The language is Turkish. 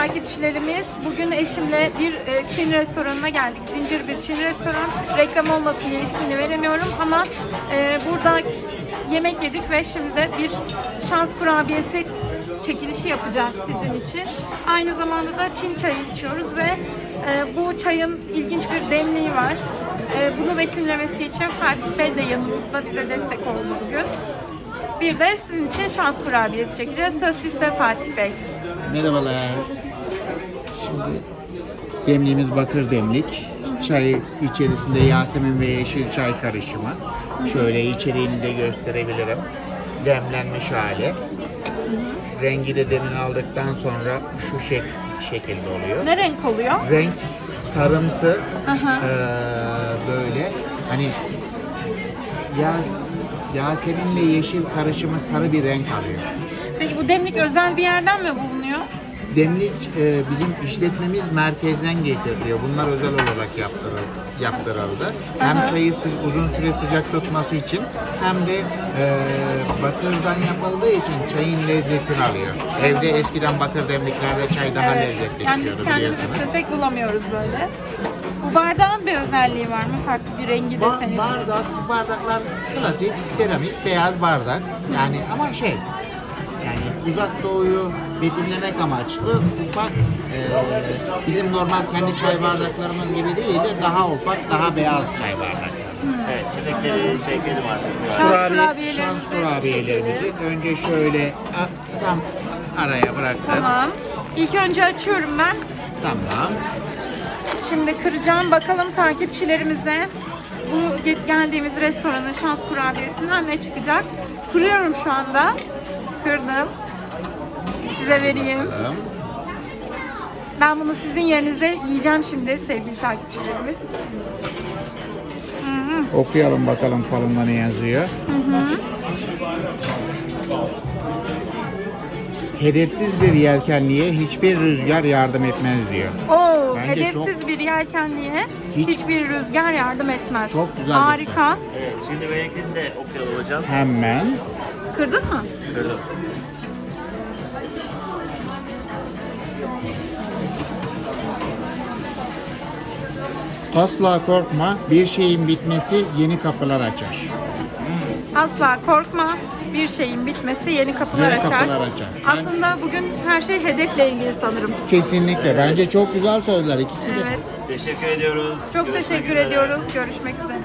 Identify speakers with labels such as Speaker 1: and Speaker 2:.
Speaker 1: takipçilerimiz. Bugün eşimle bir e, Çin restoranına geldik. Zincir bir Çin restoran. Reklam olmasın diye ismini veremiyorum ama e, burada yemek yedik ve şimdi de bir şans kurabiyesi çekilişi yapacağız sizin için. Aynı zamanda da Çin çayı içiyoruz ve e, bu çayın ilginç bir demliği var. Bunu betimlemesi için Fatih Bey de yanımızda bize destek oldu bugün. Bir de sizin için şans kurabiyesi çekeceğiz. Söz sizde Fatih Bey.
Speaker 2: Merhabalar. Şimdi demliğimiz bakır demlik. Çay içerisinde Yasemin ve yeşil çay karışımı. Şöyle içeriğini de gösterebilirim. Demlenmiş hali. Rengi de demin aldıktan sonra şu şek şekilde oluyor.
Speaker 1: Ne renk oluyor?
Speaker 2: Renk sarımsı
Speaker 1: Aha.
Speaker 2: eee, böyle hani Yas Yasemin'le yeşil karışımı sarı bir renk alıyor.
Speaker 1: Peki bu demlik özel bir yerden mi bulunuyor?
Speaker 2: Demlik e, bizim işletmemiz merkezden getiriliyor. Bunlar özel olarak yaptırıl, yaptırıldı. Hem çayı sı- uzun süre sıcak tutması için hem de e, bakırdan yapıldığı için çayın lezzetini alıyor. Evde eskiden bakır demliklerde çay daha lezzetli
Speaker 1: Yani biz
Speaker 2: çıkıyordu
Speaker 1: kendimiz
Speaker 2: biliyorsunuz.
Speaker 1: istesek bulamıyoruz böyle. Bu bardağın bir özelliği var mı? Farklı bir rengi
Speaker 2: Ba-
Speaker 1: deseni.
Speaker 2: bardak, bardaklar klasik seramik beyaz bardak. Yani ama şey yani uzak doğuyu betimlemek amaçlı ufak e, bizim normal kendi çay bardaklarımız gibi değil de daha ufak daha beyaz çay bardakları.
Speaker 3: Evet, şimdi kediyi çekelim artık.
Speaker 1: Şans
Speaker 2: Kurabiye,
Speaker 1: kurabiyelerimizi
Speaker 2: şans kurabiyelerimizi önce şöyle a- tam araya bıraktım.
Speaker 1: Tamam. İlk önce açıyorum ben.
Speaker 2: Tamam.
Speaker 1: Şimdi kıracağım. Bakalım takipçilerimize bu ge- geldiğimiz restoranın şans kurabiyesinden ne çıkacak? Kırıyorum şu anda. Kırdım. Size vereyim.
Speaker 2: Bakalım.
Speaker 1: Ben bunu sizin yerinizde yiyeceğim şimdi sevgili takipçilerimiz. Hı hı.
Speaker 2: Okuyalım bakalım falında ne yazıyor. Hedefsiz bir yelkenliğe hiçbir rüzgar yardım etmez diyor.
Speaker 1: Oo,
Speaker 2: Bence
Speaker 1: hedefsiz bir yelkenliğe
Speaker 2: Hiç-
Speaker 1: hiçbir rüzgar yardım etmez.
Speaker 2: Çok güzel bir
Speaker 1: Harika.
Speaker 3: Evet, şimdi benimkini de okuyalım hocam.
Speaker 2: Hemen
Speaker 1: Kırdın mı?
Speaker 3: Kırdım.
Speaker 2: Asla korkma bir şeyin bitmesi yeni kapılar açar.
Speaker 1: Asla korkma. Bir şeyin bitmesi yeni kapılar
Speaker 2: Yeni
Speaker 1: açar.
Speaker 2: kapılar açar.
Speaker 1: Aslında bugün her şey hedefle ilgili sanırım.
Speaker 2: Kesinlikle. Bence çok güzel sözler ikisi de.
Speaker 1: Evet.
Speaker 3: Teşekkür ediyoruz.
Speaker 1: Çok
Speaker 3: Görüşmek
Speaker 1: teşekkür
Speaker 3: üzere.
Speaker 1: ediyoruz. Görüşmek üzere.